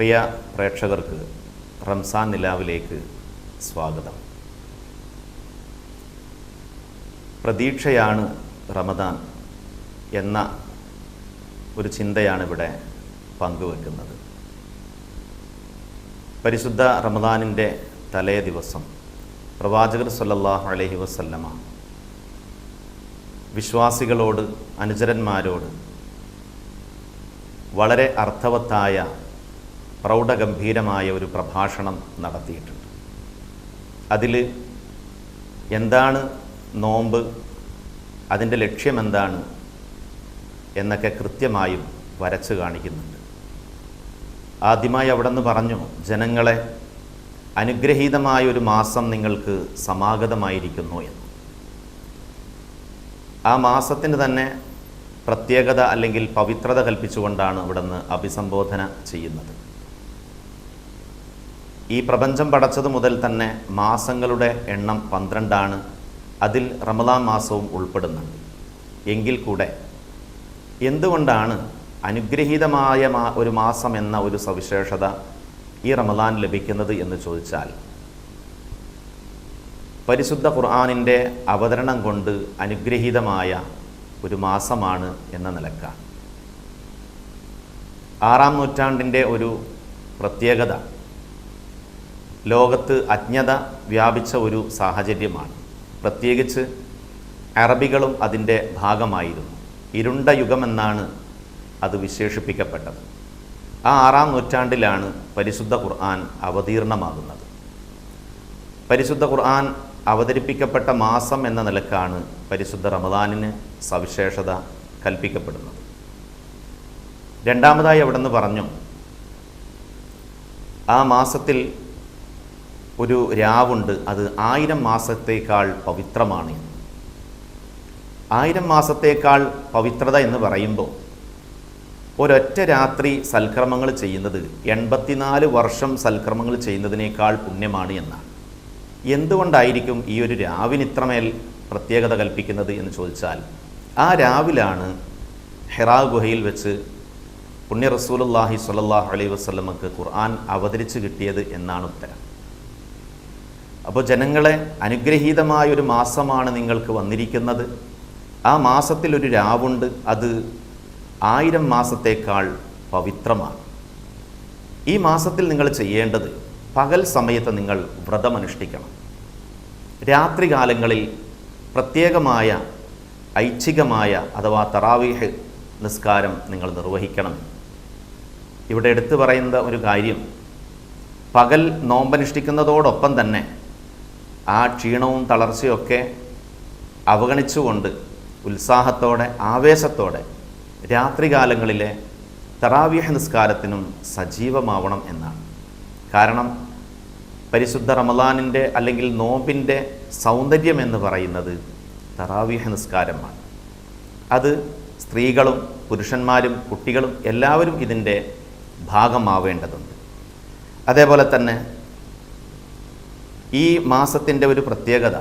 പ്രിയ പ്രേക്ഷകർക്ക് റംസാൻ നിലാവിലേക്ക് സ്വാഗതം. പ്രതീക്ഷയാണ് റമദാൻ എന്ന ഒരു ചിന്തയാണ് ഇവിടെ പങ്കുവെക്കുന്നത്. പരിശുദ്ധ റമദാനിന്റെ തലേ ദിവസം പ്രവാചകർ സല്ലാഹു അലഹി വസല്ലമ വിശ്വാസികളോട് അനുചരന്മാരോട് വളരെ അർത്ഥവത്തായ പ്രൗഢഗംഭീരമായ ഒരു പ്രഭാഷണം നടത്തിയിട്ടുണ്ട്. അതിൽ എന്താണ് നോമ്പ്? അതിന്റെ ലക്ഷ്യമെന്താണ് എന്നൊക്കെ കൃത്യമായും വരച്ച് കാണിക്കുന്നുണ്ട്. ആദ്യമായി അവിടെ നിന്ന് പറഞ്ഞു ജനങ്ങളെ അനുഗ്രഹീതമായ ഒരു മാസം നിങ്ങൾക്ക് സമാഗതമായിരിക്കുന്നു എന്ന്. ആ മാസത്തിന് തന്നെ പ്രത്യേകത അല്ലെങ്കിൽ പവിത്രത കൽപ്പിച്ചുകൊണ്ടാണ് ഇവിടുന്ന് അഭിസംബോധന ചെയ്യുന്നത്. ഈ പ്രപഞ്ചം പടച്ചത് മുതൽ തന്നെ മാസങ്ങളുടെ എണ്ണം പന്ത്രണ്ടാണ്. അതിൽ റമദാൻ മാസവും ഉൾപ്പെടുന്നുണ്ട്. എങ്കിൽ കൂടെ എന്തുകൊണ്ടാണ് അനുഗ്രഹീതമായ മാ ഒരു മാസം എന്ന ഒരു സവിശേഷത ഈ റമദാൻ ലഭിക്കുന്നത് എന്ന് ചോദിച്ചാൽ പരിശുദ്ധ ഖുർആാനിന്റെ അവതരണം കൊണ്ട് അനുഗ്രഹീതമായ ഒരു മാസമാണ് എന്ന നിലക്കാണ്. ആറാം നൂറ്റാണ്ടിന്റെ ഒരു പ്രത്യേകത ലോകത്ത് അജ്ഞത വ്യാപിച്ച ഒരു സാഹചര്യമാണ്. പ്രത്യേകിച്ച് അറബികളും അതിന്റെ ഭാഗമായിരുന്നു. ഇരുണ്ട യുഗമെന്നാണ് അത് വിശേഷിപ്പിക്കപ്പെട്ടത്. ആ ആറാം നൂറ്റാണ്ടിലാണ് പരിശുദ്ധ ഖുർആൻ അവതീർണമാകുന്നത്. പരിശുദ്ധ ഖുർആൻ അവതരിപ്പിക്കപ്പെട്ട മാസം എന്ന നിലക്കാണ് പരിശുദ്ധ റമദാനിന് സവിശേഷത കൽപ്പിക്കപ്പെടുന്നത്. രണ്ടാമതായി അവിടെ നിന്ന് പറഞ്ഞു ആ മാസത്തിൽ ഒരു രാവുണ്ട്. അത് ആയിരം മാസത്തേക്കാൾ പവിത്രമാണ്. ആയിരം മാസത്തേക്കാൾ പവിത്രത എന്ന് പറയുമ്പോൾ ഒരൊറ്റ രാത്രി സൽക്രമങ്ങൾ ചെയ്യുന്നത് എൺപത്തിനാല് വർഷം സൽക്രമങ്ങൾ ചെയ്യുന്നതിനേക്കാൾ പുണ്യമാണ് എന്നാണ്. എന്തുകൊണ്ടായിരിക്കും ഈ ഒരു രാവിന് ഇത്രമേൽ പ്രത്യേകത കൽപ്പിക്കുന്നത് എന്ന് ചോദിച്ചാൽ ആ രാവിലാണ് ഹെറാ ഗുഹയിൽ വെച്ച് പുണ്യ റസൂലുല്ലാഹി സ്വല്ലല്ലാഹു അലൈഹി വസ്ലമക്ക് ഖുർആൻ അവതരിച്ച് കിട്ടിയത് എന്നാണ് ഉത്തരം. അപ്പോൾ ജനങ്ങളെ അനുഗ്രഹീതമായൊരു മാസമാണ് നിങ്ങൾക്ക് വന്നിരിക്കുന്നത്. ആ മാസത്തിലൊരു രാവുണ്ട്. അത് ആയിരം മാസത്തേക്കാൾ പവിത്രമാണ്. ഈ മാസത്തിൽ നിങ്ങൾ ചെയ്യേണ്ടത് പകൽ സമയത്ത് നിങ്ങൾ വ്രതമനുഷ്ഠിക്കണം രാത്രികാലങ്ങളിൽ പ്രത്യേകമായ ഐച്ഛികമായ അഥവാ തറാവീഹ് നിസ്കാരം നിങ്ങൾ നിർവഹിക്കണം. ഇവിടെ എടുത്തു പറയുന്ന ഒരു കാര്യം പകൽ നോമ്പനുഷ്ഠിക്കുന്നതോടൊപ്പം തന്നെ ആ ക്ഷീണവും തളർച്ചയൊക്കെ അവഗണിച്ചുകൊണ്ട് ഉത്സാഹത്തോടെ ആവേശത്തോടെ രാത്രികാലങ്ങളിലെ തറാവീഹ് നിസ്കാരത്തിനും സജീവമാവണം എന്നാണ്. കാരണം പരിശുദ്ധ റമദാനിന്റെ അല്ലെങ്കിൽ നോമ്പിന്റെ സൗന്ദര്യം എന്ന് പറയുന്നത് തറാവീഹ് നിസ്കാരമാണ്. അത് സ്ത്രീകളും പുരുഷന്മാരും കുട്ടികളും എല്ലാവരും ഇതിന്റെ ഭാഗമാവേണ്ടതുണ്ട്. അതേപോലെ തന്നെ ഈ മാസത്തിന്റെ ഒരു പ്രത്യേകത.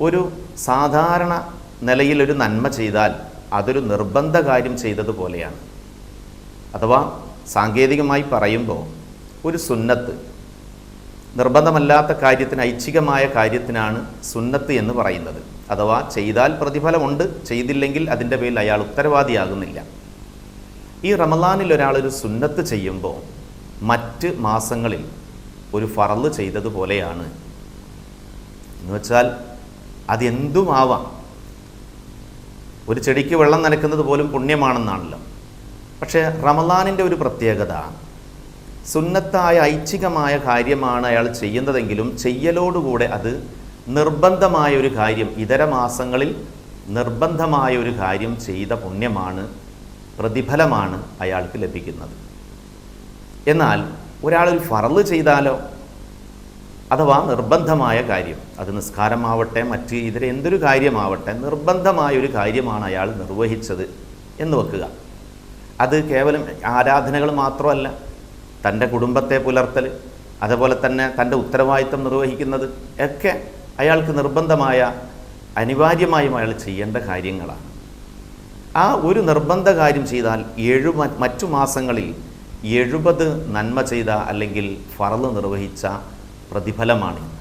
ഒരു സാധാരണ നിലയിൽ ഒരു നന്മ ചെയ്താൽ അതൊരു നിർബന്ധ കാര്യം ചെയ്തതുപോലെയാണ് അഥവാ സാങ്കേതികമായി പറയുമ്പോൾ ഒരു സുന്നത്ത് നിർബന്ധമല്ലാത്ത കാര്യത്തിന് ഐച്ഛികമായ കാര്യത്തിനാണ് സുന്നത്ത് എന്ന് പറയുന്നത്. അഥവാ ചെയ്താൽ പ്രതിഫലമുണ്ട് ചെയ്തില്ലെങ്കിൽ അതിന്റെ പേരിൽ അയാൾ ഉത്തരവാദിയാകുന്നില്ല. ഈ റമദാനിൽ ഒരാളൊരു സുന്നത്ത് ചെയ്യുമ്പോൾ മറ്റ് മാസങ്ങളിൽ ഒരു ഫറൽ ചെയ്തതുപോലെയാണ് എന്ന് വെച്ചാൽ അതെന്തുമാവാം? ഒരു ചെടിക്ക് വെള്ളം നനക്കുന്നത് പോലും പുണ്യമാണെന്നാണല്ലോ. പക്ഷേ റമലാനിന്റെ ഒരു പ്രത്യേകത സുന്നത്തായ ഐച്ഛികമായ കാര്യമാണ് അയാൾ ചെയ്യുന്നതെങ്കിലും ചെയ്യലോടുകൂടെ അത് നിർബന്ധമായ ഒരു കാര്യം ഇതര മാസങ്ങളിൽ നിർബന്ധമായ ഒരു കാര്യം ചെയ്ത പുണ്യമാണ് പ്രതിഫലമാണ് അയാൾക്ക് ലഭിക്കുന്നത്. എന്നാൽ ഒരാളൊരു ഫറൽ ചെയ്താലോ? അഥവാ നിർബന്ധമായ കാര്യം. അത് നിസ്കാരമാവട്ടെ മറ്റ് ഇതര എന്തൊരു കാര്യമാവട്ടെ നിർബന്ധമായ ഒരു കാര്യമാണ് അയാൾ നിർവഹിച്ചത് എന്ന് വെക്കുക. അത് കേവലം ആരാധനകൾ മാത്രമല്ല തന്റെ കുടുംബത്തെ പുലർത്തൽ അതുപോലെ തന്നെ തന്റെ ഉത്തരവാദിത്തം നിർവഹിക്കുന്നത് ഒക്കെ അയാൾക്ക് നിർബന്ധമായ അനിവാര്യമായും അയാൾ ചെയ്യേണ്ട കാര്യങ്ങളാണ്. ആ ഒരു നിർബന്ധ കാര്യം ചെയ്താൽ ഏഴു മറ്റു മാസങ്ങളിൽ എഴുപത് നന്മ ചെയ്ത അല്ലെങ്കിൽ ഫറൽ നിർവഹിച്ച പ്രതിഫലമാണ്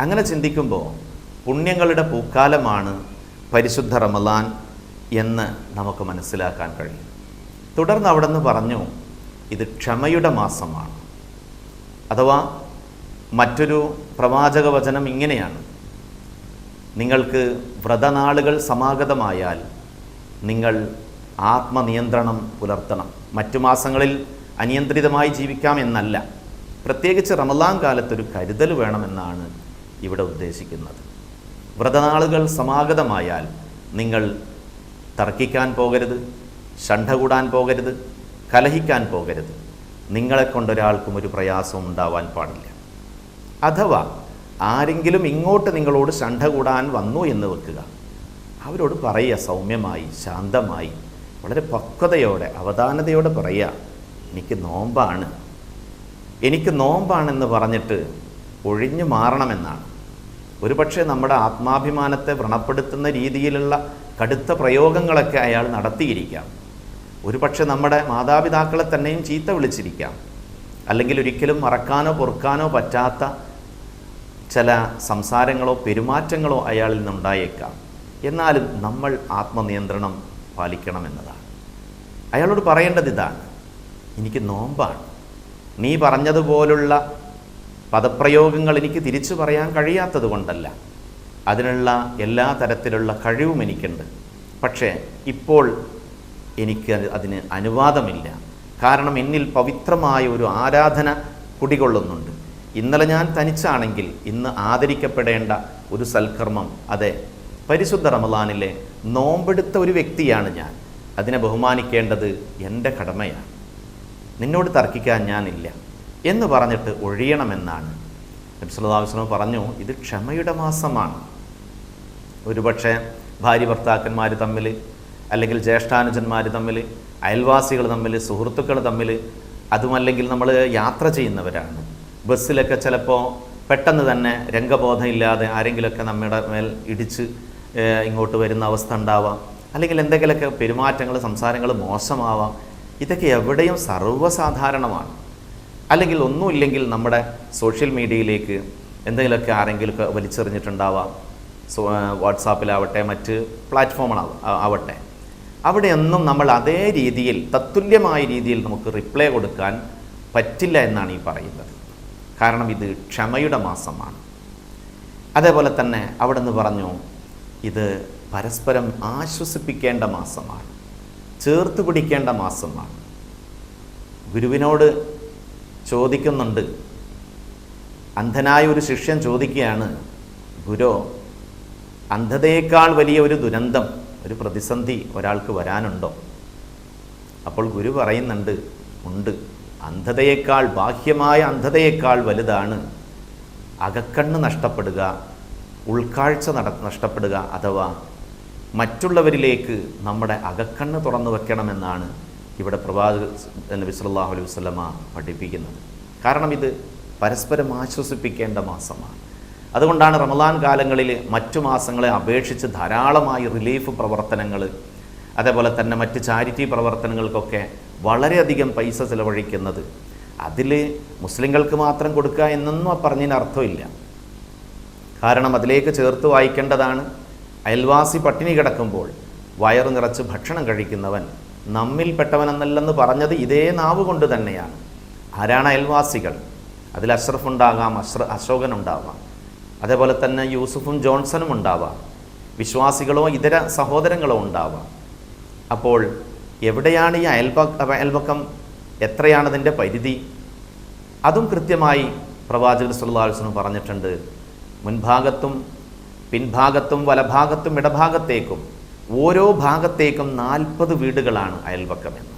അങ്ങനെ ചിന്തിക്കുമ്പോൾ പുണ്യങ്ങളുടെ പൂക്കാലമാണ് പരിശുദ്ധ റമലാൻ എന്ന് നമുക്ക് മനസ്സിലാക്കാൻ കഴിയും. തുടർന്ന് അവിടെ നിന്ന് പറഞ്ഞു ഇത് ക്ഷമയുടെ മാസമാണ്. അഥവാ മറ്റൊരു പ്രവാചക വചനം ഇങ്ങനെയാണ്. നിങ്ങൾക്ക് വ്രതനാളുകൾ സമാഗതമായാൽ നിങ്ങൾ ആത്മനിയന്ത്രണം പുലർത്തണം. മറ്റു മാസങ്ങളിൽ അനിയന്ത്രിതമായി ജീവിക്കാം എന്നല്ല. പ്രത്യേകിച്ച് റമലാൻ കാലത്തൊരു കരുതൽ വേണമെന്നാണ് ഇവിടെ ഉദ്ദേശിക്കുന്നത്. വ്രതനാളുകൾ സമാഗതമായാൽ നിങ്ങൾ തർക്കിക്കാൻ പോകരുത് ഷണ്ഠ കൂടാൻ പോകരുത് കലഹിക്കാൻ പോകരുത്. നിങ്ങളെ കൊണ്ടൊരാൾക്കും ഒരു പ്രയാസവും ഉണ്ടാവാൻ പാടില്ല. അഥവാ ആരെങ്കിലും ഇങ്ങോട്ട് നിങ്ങളോട് ഷണ്ഠ കൂടാൻ വന്നു എന്ന് വെക്കുക. അവരോട് പറയുക സൗമ്യമായി ശാന്തമായി വളരെ പക്വതയോടെ അവധാനതയോടെ പറയുക. എനിക്ക് നോമ്പാണ്. എനിക്ക് നോമ്പാണെന്ന് പറഞ്ഞിട്ട് ഒഴിഞ്ഞു മാറണമെന്നാണ്. ഒരുപക്ഷെ നമ്മുടെ ആത്മാഭിമാനത്തെ വ്രണപ്പെടുത്തുന്ന രീതിയിലുള്ള കടുത്ത പ്രയോഗങ്ങളൊക്കെ അയാൾ നടത്തിയിരിക്കാം. ഒരുപക്ഷെ നമ്മുടെ മാതാപിതാക്കളെ തന്നെയും ചീത്ത വിളിച്ചിരിക്കാം. അല്ലെങ്കിൽ ഒരിക്കലും മറക്കാനോ പൊറുക്കാനോ പറ്റാത്ത ചില സംസാരങ്ങളോ പെരുമാറ്റങ്ങളോ അയാളിൽ നിന്നുണ്ടായേക്കാം. എന്നാലും നമ്മൾ ആത്മനിയന്ത്രണം പാലിക്കണമെന്നതാണ്. അയാളോട് പറയേണ്ടത് ഇതാണ്. എനിക്ക് നോമ്പാണ്. നീ പറഞ്ഞതുപോലുള്ള പദപ്രയോഗങ്ങൾ എനിക്ക് തിരിച്ചു പറയാൻ കഴിയാത്തത് കൊണ്ടല്ല. അതിനുള്ള എല്ലാ തരത്തിലുള്ള കഴിവും എനിക്കുണ്ട്. പക്ഷേ ഇപ്പോൾ എനിക്ക് അത് അതിന് അനുവാദമില്ല. കാരണം എന്നിൽ പവിത്രമായ ഒരു ആരാധന കുടികൊള്ളുന്നുണ്ട്. ഇന്നലെ ഞാൻ തനിച്ചാണെങ്കിൽ ഇന്ന് ആദരിക്കപ്പെടേണ്ട ഒരു സൽക്കർമ്മം അതെ പരിശുദ്ധ റമലാനിലെ നോമ്പെടുത്ത ഒരു വ്യക്തിയാണ് ഞാൻ. അതിനെ ബഹുമാനിക്കേണ്ടത് എന്റെ കടമയാണ്. നിന്നോട് തർക്കിക്കാൻ ഞാനില്ല എന്ന് പറഞ്ഞിട്ട് ഒഴിയണമെന്നാണ്. നബ്സുല്ലാസ്ലം പറഞ്ഞു ഇത് ക്ഷമയുടെ മാസമാണ്. ഒരുപക്ഷെ ഭാര്യ ഭർത്താക്കന്മാർ തമ്മിൽ അല്ലെങ്കിൽ ജ്യേഷ്ഠാനുജന്മാർ തമ്മിൽ അയൽവാസികൾ തമ്മിൽ സുഹൃത്തുക്കൾ തമ്മിൽ അതുമല്ലെങ്കിൽ നമ്മൾ യാത്ര ചെയ്യുന്നവരാണ്. ബസ്സിലൊക്കെ ചിലപ്പോൾ പെട്ടെന്ന് തന്നെ രംഗബോധമില്ലാതെ ആരെങ്കിലുമൊക്കെ നമ്മുടെ മേൽ ഇടിച്ച് ഇങ്ങോട്ട് വരുന്ന അവസ്ഥ ഉണ്ടാവാം. അല്ലെങ്കിൽ എന്തെങ്കിലുമൊക്കെ പെരുമാറ്റങ്ങൾ സംസാരങ്ങൾ മോശമാവാം. ഇതൊക്കെ എവിടെയും സർവസാധാരണമാണ്. അല്ലെങ്കിൽ ഒന്നുമില്ലെങ്കിൽ നമ്മുടെ സോഷ്യൽ മീഡിയയിലേക്ക് എന്തെങ്കിലുമൊക്കെ ആരെങ്കിലുമൊക്കെ വലിച്ചെറിഞ്ഞിട്ടുണ്ടാവാം. വാട്സാപ്പിലാവട്ടെ മറ്റ് പ്ലാറ്റ്ഫോമുകളാവും ആവട്ടെ. അവിടെയൊന്നും നമ്മൾ അതേ രീതിയിൽ തത്തുല്യമായ രീതിയിൽ നമുക്ക് റിപ്ലൈ കൊടുക്കാൻ പറ്റില്ല എന്നാണ് ഈ പറയുന്നത്. കാരണം ഇത് ക്ഷമയുടെ മാസമാണ്. അതേപോലെ തന്നെ അവിടെ നിന്ന് പറഞ്ഞു ഇത് പരസ്പരം ആശ്വസിപ്പിക്കേണ്ട മാസമാണ്. ചേർത്ത് പിടിക്കേണ്ട മാസമാണ്. ഗുരുവിനോട് ചോദിക്കുന്നുണ്ട്. അന്ധനായ ഒരു ശിഷ്യൻ ചോദിക്കുകയാണ് ഗുരു അന്ധതയേക്കാൾ വലിയ ഒരു ദുരന്തം ഒരു പ്രതിസന്ധി ഒരാൾക്ക് വരാനുണ്ടോ? അപ്പോൾ ഗുരു പറയുന്നുണ്ട് ഉണ്ട്. അന്ധതയേക്കാൾ ബാഹ്യമായ അന്ധതയേക്കാൾ വലുതാണ്. അകക്കണ്ണ് നഷ്ടപ്പെടുക ഉൾക്കാഴ്ച നഷ്ടപ്പെടുക അഥവാ മറ്റുള്ളവരിലേക്ക് നമ്മുടെ അകക്കണ്ണ് തുറന്നു വെക്കണമെന്നാണ് ഇവിടെ പ്രവാചക നബി സല്ലാഹു അലൈഹി വസ്ലമ പഠിപ്പിക്കുന്നത്. കാരണം ഇത് പരസ്പരം ആശ്വസിപ്പിക്കേണ്ട മാസമാണ്. അതുകൊണ്ടാണ് റമദാൻ കാലങ്ങളിൽ മറ്റു മാസങ്ങളെ അപേക്ഷിച്ച് ധാരാളമായി റിലീഫ് പ്രവർത്തനങ്ങൾ അതേപോലെ തന്നെ മറ്റ് ചാരിറ്റി പ്രവർത്തനങ്ങൾക്കൊക്കെ വളരെയധികം പൈസ ചിലവഴിക്കുന്നത് അതിൽ മുസ്ലിങ്ങൾക്ക് മാത്രം കൊടുക്കുക എന്നൊന്നും പറഞ്ഞതിന് അർത്ഥമില്ല. കാരണം അതിലേക്ക് ചേർത്ത് വായിക്കേണ്ടതാണ് അയൽവാസി പട്ടിണി കിടക്കുമ്പോൾ വയറു നിറച്ച് ഭക്ഷണം കഴിക്കുന്നവൻ നമ്മിൽപ്പെട്ടവനെന്നല്ലെന്ന് പറഞ്ഞത് ഇതേ നാവ് കൊണ്ട് തന്നെയാണ്. ആരാണ് അയൽവാസികൾ? അതിൽ അഷ്റഫ് ഉണ്ടാകാം അശ്ര അശോകൻ ഉണ്ടാവാം. അതേപോലെ തന്നെ യൂസുഫും ജോൺസണും ഉണ്ടാവാം. വിശ്വാസികളോ ഇതര സഹോദരങ്ങളോ ഉണ്ടാവാം. അപ്പോൾ എവിടെയാണ് ഈ അയൽപ അയൽപക്കം? എത്രയാണ് അതിന്റെ പരിധി? അതും കൃത്യമായി പ്രവാചകൻ സുല്ലാസ്ലും പറഞ്ഞിട്ടുണ്ട്. മുൻഭാഗത്തും പിൻഭാഗത്തും വലഭാഗത്തും ഇടഭാഗത്തേക്കും ഓരോ ഭാഗത്തേക്കും നാൽപ്പത് വീടുകളാണ് അയൽവക്കമെന്ന്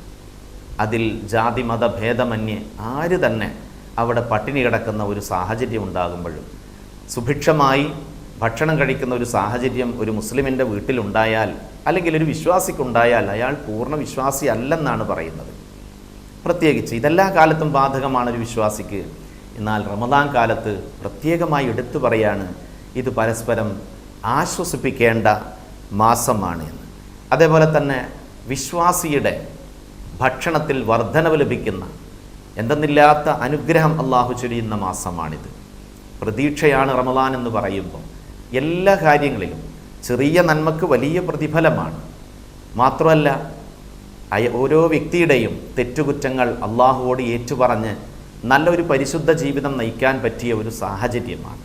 അതിൽ ജാതി മത ഭേദമന്യേ ആര് തന്നെ അവിടെ പട്ടിണി കിടക്കുന്ന ഒരു സാഹചര്യം ഉണ്ടാകുമ്പോഴും സുഭിക്ഷമായി ഭക്ഷണം കഴിക്കുന്ന ഒരു സാഹചര്യം ഒരു മുസ്ലിമിന്റെ വീട്ടിലുണ്ടായാൽ അല്ലെങ്കിൽ ഒരു വിശ്വാസിക്കുണ്ടായാൽ അയാൾ പൂർണ വിശ്വാസി അല്ലെന്നാണ് പറയുന്നത്. പ്രത്യേകിച്ച് ഇതെല്ലാ കാലത്തും ബാധകമാണ് ഒരു വിശ്വാസിക്ക്. എന്നാൽ റമദാൻ കാലത്ത് പ്രത്യേകമായി എടുത്തു പറയാണ് ഇത് പരസ്പരം ആശ്വസിപ്പിക്കേണ്ട മാസമാണ് എന്ന്. അതേപോലെ തന്നെ വിശ്വാസിയുടെ ഭക്ഷണത്തിൽ വർധനവ് ലഭിക്കുന്ന എന്തെന്നില്ലാത്ത അനുഗ്രഹം അള്ളാഹു ചൊരിയുന്ന മാസമാണിത്. പ്രതീക്ഷയാണ് റമദാൻ എന്ന് പറയുമ്പോൾ എല്ലാ കാര്യങ്ങളിലും ചെറിയ നന്മക്ക് വലിയ പ്രതിഫലമാണ്. മാത്രമല്ല ഓരോ വ്യക്തിയുടെയും തെറ്റുകുറ്റങ്ങൾ അള്ളാഹുവോട് ഏറ്റുപറഞ്ഞ് നല്ലൊരു പരിശുദ്ധ ജീവിതം നയിക്കാൻ പറ്റിയ ഒരു സാഹചര്യമാണ്.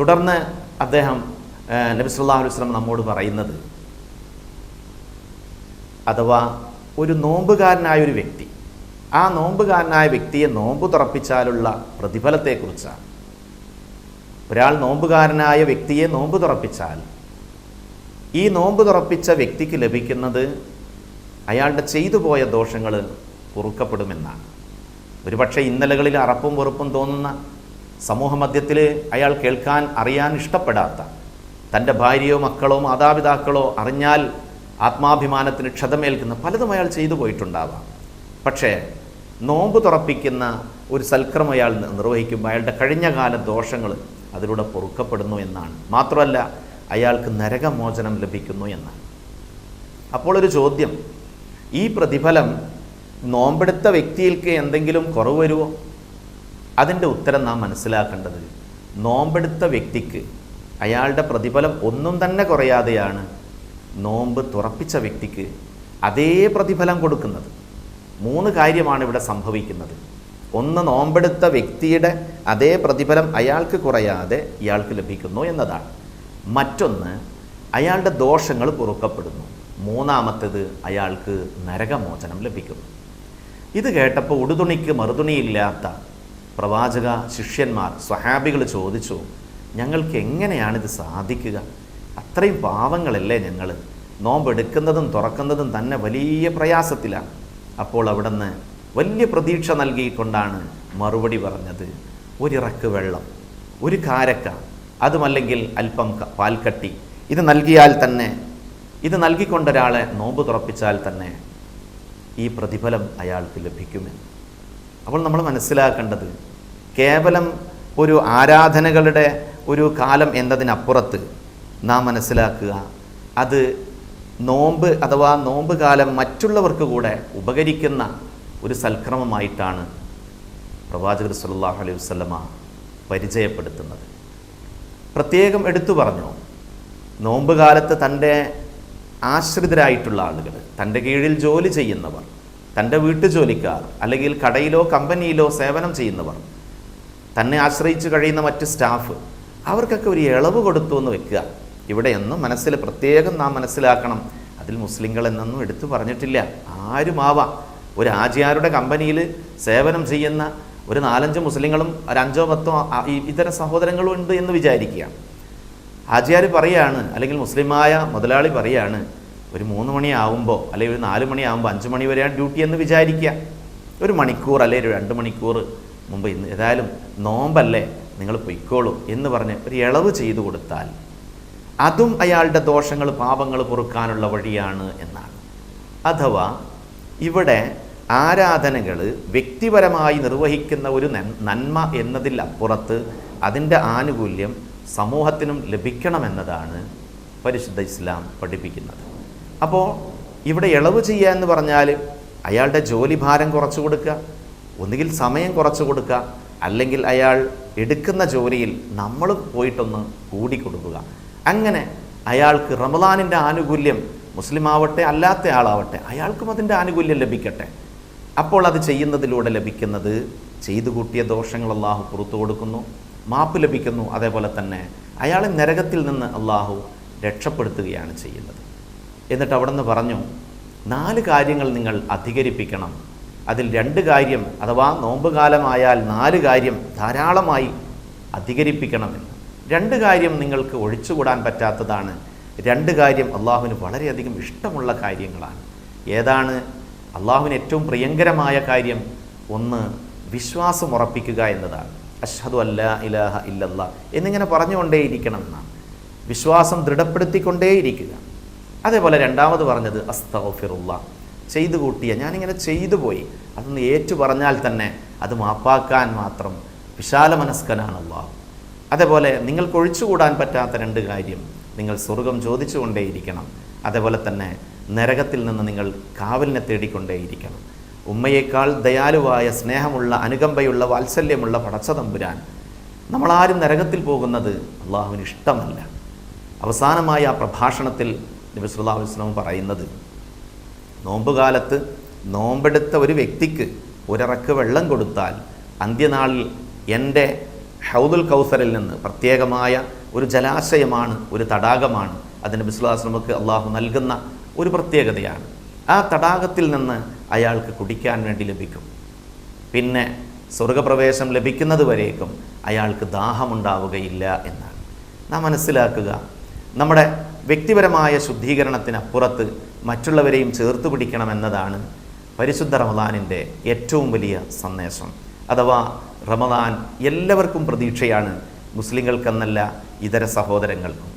തുടർന്ന് അദ്ദേഹം നബി സല്ലല്ലാഹു അലൈഹി വസല്ലം നമ്മോട് പറയുന്നത് അഥവാ ഒരു നോമ്പുകാരനായ ഒരു വ്യക്തി ആ നോമ്പുകാരനായ വ്യക്തിയെ നോമ്പ് തുറപ്പിച്ചാലുള്ള പ്രതിഫലത്തെക്കുറിച്ചാണ്. ഒരാൾ നോമ്പുകാരനായ വ്യക്തിയെ നോമ്പ് തുറപ്പിച്ചാൽ ഈ നോമ്പ് തുറപ്പിച്ച വ്യക്തിക്ക് ലഭിക്കുന്നത് അയാളുടെ ചെയ്തു പോയ ദോഷങ്ങൾ പൊറുക്കപ്പെടുമെന്നാണ് ഒരുപക്ഷെ ഇന്നലകളിൽ അറപ്പും വെറുപ്പും തോന്നുന്ന സമൂഹമധ്യത്തിൽ അയാൾ കേൾക്കാൻ അറിയാൻ ഇഷ്ടപ്പെടാത്ത തന്റെ ഭാര്യയോ മക്കളോ മാതാപിതാക്കളോ അറിഞ്ഞാൽ ആത്മാഭിമാനത്തിന് ക്ഷതമേൽക്കുന്ന പലതും അയാൾ ചെയ്തു പോയിട്ടുണ്ടാവാം. പക്ഷേ നോമ്പ് തുറപ്പിക്കുന്ന ഒരു സൽക്രമം അയാൾ നിർവഹിക്കുമ്പോൾ അയാളുടെ കഴിഞ്ഞകാല ദോഷങ്ങൾ അതിലൂടെ പൊറുക്കപ്പെടുന്നു എന്നാണ്. മാത്രമല്ല അയാൾക്ക് നരകമോചനം ലഭിക്കുന്നു എന്നാണ്. അപ്പോൾ ഒരു ചോദ്യം ഈ പ്രതിഫലം നോമ്പെടുത്ത വ്യക്തിയിൽക്ക് എന്തെങ്കിലും കുറവ് വരുമോ അതിന്റെ ഉത്തരം നാം മനസ്സിലാക്കേണ്ടത് നോമ്പെടുത്ത വ്യക്തിക്ക് അയാളുടെ പ്രതിഫലം ഒന്നും തന്നെ കുറയാതെയാണ് നോമ്പ് തുറപ്പിച്ച വ്യക്തിക്ക് അതേ പ്രതിഫലം കൊടുക്കുന്നത്. മൂന്ന് കാര്യമാണ് ഇവിടെ സംഭവിക്കുന്നത്. ഒന്ന് നോമ്പെടുത്ത വ്യക്തിയുടെ അതേ പ്രതിഫലം അയാൾക്ക് കുറയാതെ ഇയാൾക്ക് ലഭിക്കുന്നു എന്നതാണ്. മറ്റൊന്ന് അയാളുടെ ദോഷങ്ങൾ പൊറുക്കപ്പെടുന്നു. മൂന്നാമത്തേത് അയാൾക്ക് നരകമോചനം ലഭിക്കുന്നു. ഇത് കേട്ടപ്പോൾ ഉടുതുണിക്ക് മറുതുണിയില്ലാത്ത പ്രവാചക ശിഷ്യന്മാർ സ്വഹാബികൾ ചോദിച്ചു ഞങ്ങൾക്ക് എങ്ങനെയാണിത് സാധിക്കുക? അത്രയും പാവങ്ങളല്ലേ ഞങ്ങൾ നോമ്പെടുക്കുന്നതും തുറക്കുന്നതും തന്നെ വലിയ പ്രയാസത്തിലാണ്. അപ്പോൾ അവിടുന്ന് വലിയ പ്രതീക്ഷ നൽകിക്കൊണ്ടാണ് മറുപടി പറഞ്ഞത് ഒരിറക്ക് വെള്ളം ഒരു കാരക്ക അതുമല്ലെങ്കിൽ അല്പം പാൽക്കട്ടി. ഇത് നൽകിയാൽ തന്നെ ഇത് നൽകിക്കൊണ്ടൊരാളെ നോമ്പ് തുറപ്പിച്ചാൽ തന്നെ ഈ പ്രതിഫലം അയാൾക്ക് ലഭിക്കുമെന്ന്. അപ്പോൾ നമ്മൾ മനസ്സിലാക്കേണ്ടത് കേവലം ഒരു ആരാധനകളുടെ ഒരു കാലം എന്നതിനപ്പുറത്ത് നാം മനസ്സിലാക്കുക അത് നോമ്പ് അഥവാ നോമ്പ് കാലം മറ്റുള്ളവർക്ക് കൂടെ ഉപകരിക്കുന്ന ഒരു സൽക്രമമായിട്ടാണ് പ്രവാചകർ സല്ലല്ലാഹു അലൈഹി വസല്ലമ പരിചയപ്പെടുത്തുന്നത്. പ്രത്യേകം എടുത്തു പറഞ്ഞു നോമ്പ് കാലത്ത് തന്റെ ആശ്രിതരായിട്ടുള്ള ആളുകൾ തന്റെ കീഴിൽ ജോലി ചെയ്യുന്നവർ തന്റെ വീട്ടുജോലിക്കാർ അല്ലെങ്കിൽ കടയിലോ കമ്പനിയിലോ സേവനം ചെയ്യുന്നവർ തന്നെ ആശ്രയിച്ച് കഴിയുന്ന മറ്റ് സ്റ്റാഫ് അവർക്കൊക്കെ ഒരു ഇളവ് കൊടുത്തു എന്ന് വെക്കുക. ഇവിടെ എന്നും മനസ്സിൽ പ്രത്യേകം നാം മനസ്സിലാക്കണം. അതിൽ മുസ്ലിങ്ങൾ എന്നൊന്നും എടുത്തു പറഞ്ഞിട്ടില്ല. ആരുമാവാം ഒരു ആചാരുടെ കമ്പനിയിൽ സേവനം ചെയ്യുന്ന ഒരു നാലഞ്ച് മുസ്ലിങ്ങളും ഒരു അഞ്ചോ പത്തോ ഇതര സഹോദരങ്ങളും ഉണ്ട് എന്ന് വിചാരിക്കുക. ആചാര്യ പറയാണ് അല്ലെങ്കിൽ മുസ്ലിമായ മുതലാളി പറയാണ് ഒരു മൂന്ന് മണിയാവുമ്പോൾ അല്ലെങ്കിൽ ഒരു നാല് മണിയാവുമ്പോൾ അഞ്ച് മണി വരെയാണ് ഡ്യൂട്ടി എന്ന് വിചാരിക്കുക ഒരു മണിക്കൂർ അല്ലെങ്കിൽ ഒരു രണ്ട് മണിക്കൂർ മുമ്പ് ഇന്ന് ഏതായാലും നോമ്പല്ലേ നിങ്ങൾ പൊയ്ക്കോളൂ എന്ന് പറഞ്ഞ് ഒരു ഇളവ് ചെയ്തു കൊടുത്താൽ അതും അയാളുടെ ദോഷങ്ങൾ പാപങ്ങൾ പൊറുക്കാനുള്ള വഴിയാണ് എന്നാണ്. അഥവാ ഇവിടെ ആരാധനകൾ വ്യക്തിപരമായി നിർവഹിക്കുന്ന ഒരു നന്മ എന്നതിൽ അപ്പുറത്ത് അതിന്റെ ആനുകൂല്യം സമൂഹത്തിനും ലഭിക്കണമെന്നതാണ് പരിശുദ്ധ ഇസ്ലാം പഠിപ്പിക്കുന്നത്. അപ്പോൾ ഇവിടെ ഇളവ് ചെയ്യുക എന്ന് പറഞ്ഞാൽ അയാളുടെ ജോലി ഭാരം കുറച്ചു കൊടുക്കുക ഒന്നുകിൽ സമയം കുറച്ചു കൊടുക്കുക അല്ലെങ്കിൽ അയാൾ എടുക്കുന്ന ജോലിയിൽ നമ്മൾ പോയിട്ടൊന്ന് കൂടിക്കൊടുക്കുക അങ്ങനെ അയാൾക്ക് റമദാനിന്റെ ആനുകൂല്യം മുസ്ലിം ആവട്ടെ അല്ലാത്ത ആളാവട്ടെ അയാൾക്കും അതിന്റെ ആനുകൂല്യം ലഭിക്കട്ടെ. അപ്പോൾ അത് ചെയ്യുന്നതിലൂടെ ലഭിക്കുന്നത് ചെയ്തു കൂട്ടിയ ദോഷങ്ങൾ അള്ളാഹു പുറത്തു കൊടുക്കുന്നു മാപ്പ് ലഭിക്കുന്നു. അതേപോലെ തന്നെ അയാളെ നരകത്തിൽ നിന്ന് അള്ളാഹു രക്ഷപ്പെടുത്തുകയാണ് ചെയ്യുന്നത്. എന്നിട്ട് അവിടെ നിന്ന് പറഞ്ഞു നാല് കാര്യങ്ങൾ നിങ്ങൾ അധികരിപ്പിക്കണം. അതിൽ രണ്ട് കാര്യം അഥവാ നോമ്പുകാലമായാൽ നാല് കാര്യം ധാരാളമായി അധികരിപ്പിക്കണമെന്ന് രണ്ട് കാര്യം നിങ്ങൾക്ക് ഒഴിച്ചുകൂടാൻ പറ്റാത്തതാണ്. രണ്ട് കാര്യം അള്ളാഹുവിന് വളരെയധികം ഇഷ്ടമുള്ള കാര്യങ്ങളാണ്. ഏതാണ്? അള്ളാഹുവിന് ഏറ്റവും പ്രിയങ്കരമായ കാര്യം ഒന്ന് വിശ്വാസം ഉറപ്പിക്കുക എന്നതാണ്. അഷ്ഹദു അല്ല ഇലാഹ ഇല്ലല്ല എന്നിങ്ങനെ പറഞ്ഞുകൊണ്ടേയിരിക്കണം എന്നാണ് വിശ്വാസം ദൃഢപ്പെടുത്തിക്കൊണ്ടേയിരിക്കുക. അതേപോലെ രണ്ടാമത് പറഞ്ഞത് അസ്തഫിറുള്ള ചെയ്തു കൂട്ടിയ ഞാനിങ്ങനെ ചെയ്തു പോയി. അതൊന്ന് ഏറ്റു പറഞ്ഞാൽ തന്നെ അത് മാപ്പാക്കാൻ മാത്രം വിശാല മനസ്കനാണ് അള്ളാഹു. അതേപോലെ നിങ്ങൾക്ക് ഒഴിച്ചുകൂടാൻ പറ്റാത്ത രണ്ട് കാര്യം നിങ്ങൾ സ്വർഗം ചോദിച്ചുകൊണ്ടേയിരിക്കണം. അതേപോലെ തന്നെ നരകത്തിൽ നിന്ന് നിങ്ങൾ കാവലിനെ തേടിക്കൊണ്ടേയിരിക്കണം. ഉമ്മയേക്കാൾ ദയാലുവായ സ്നേഹമുള്ള അനുകമ്പയുള്ള വാത്സല്യമുള്ള പടച്ച തമ്പുരാൻ നമ്മളാരും നരകത്തിൽ പോകുന്നത് അള്ളാഹുവിന് ഇഷ്ടമല്ല. അവസാനമായ ആ പ്രഭാഷണത്തിൽ നബി സല്ലല്ലാഹു അലൈഹി വസല്ലം പറയുന്നത്. നോമ്പുകാലത്ത് നോമ്പെടുത്ത ഒരു വ്യക്തിക്ക് ഒരിറക്ക് വെള്ളം കൊടുത്താൽ അന്ത്യനാളിൽ എന്റെ ഹൗദുൽ കൗസറിൽ നിന്ന് പ്രത്യേകമായ ഒരു ജലാശയമാണ് ഒരു തടാകമാണ് അതിന് ബിസ്ലാസ്ലമക്ക് അള്ളാഹു നൽകുന്ന ഒരു പ്രത്യേകതയാണ്. ആ തടാകത്തിൽ നിന്ന് അയാൾക്ക് കുടിക്കാൻ വേണ്ടി ലഭിക്കും. പിന്നെ സ്വർഗപ്രവേശം ലഭിക്കുന്നത് വരേക്കും അയാൾക്ക് ദാഹമുണ്ടാവുകയില്ല എന്നാണ്. നാം മനസ്സിലാക്കുക നമ്മുടെ വ്യക്തിപരമായ ശുദ്ധീകരണത്തിനപ്പുറത്ത് മറ്റുള്ളവരെയും ചേർത്ത് പിടിക്കണമെന്നതാണ് പരിശുദ്ധ റമദാനിന്റെ ഏറ്റവും വലിയ സന്ദേശം. അഥവാ റമദാൻ എല്ലാവർക്കും പ്രതീക്ഷയാണ് മുസ്ലിങ്ങൾക്കെന്നല്ല ഇതര സഹോദരങ്ങൾക്കും.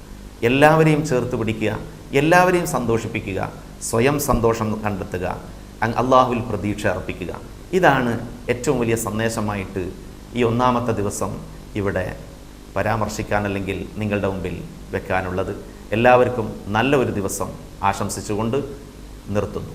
എല്ലാവരെയും ചേർത്ത് പിടിക്കുക എല്ലാവരെയും സന്തോഷിപ്പിക്കുക സ്വയം സന്തോഷം കണ്ടെത്തുക അള്ളാഹുവിൽ പ്രതീക്ഷ അർപ്പിക്കുക. ഇതാണ് ഏറ്റവും വലിയ സന്ദേശമായിട്ട് ഈ ഒന്നാമത്തെ ദിവസം ഇവിടെ പരാമർശിക്കാൻ അല്ലെങ്കിൽ നിങ്ങളുടെ മുമ്പിൽ വെക്കാനുള്ളത്. എല്ലാവർക്കും നല്ല ഒരു ദിവസം ആശംസിച്ചുകൊണ്ട് നിർത്തുന്നു.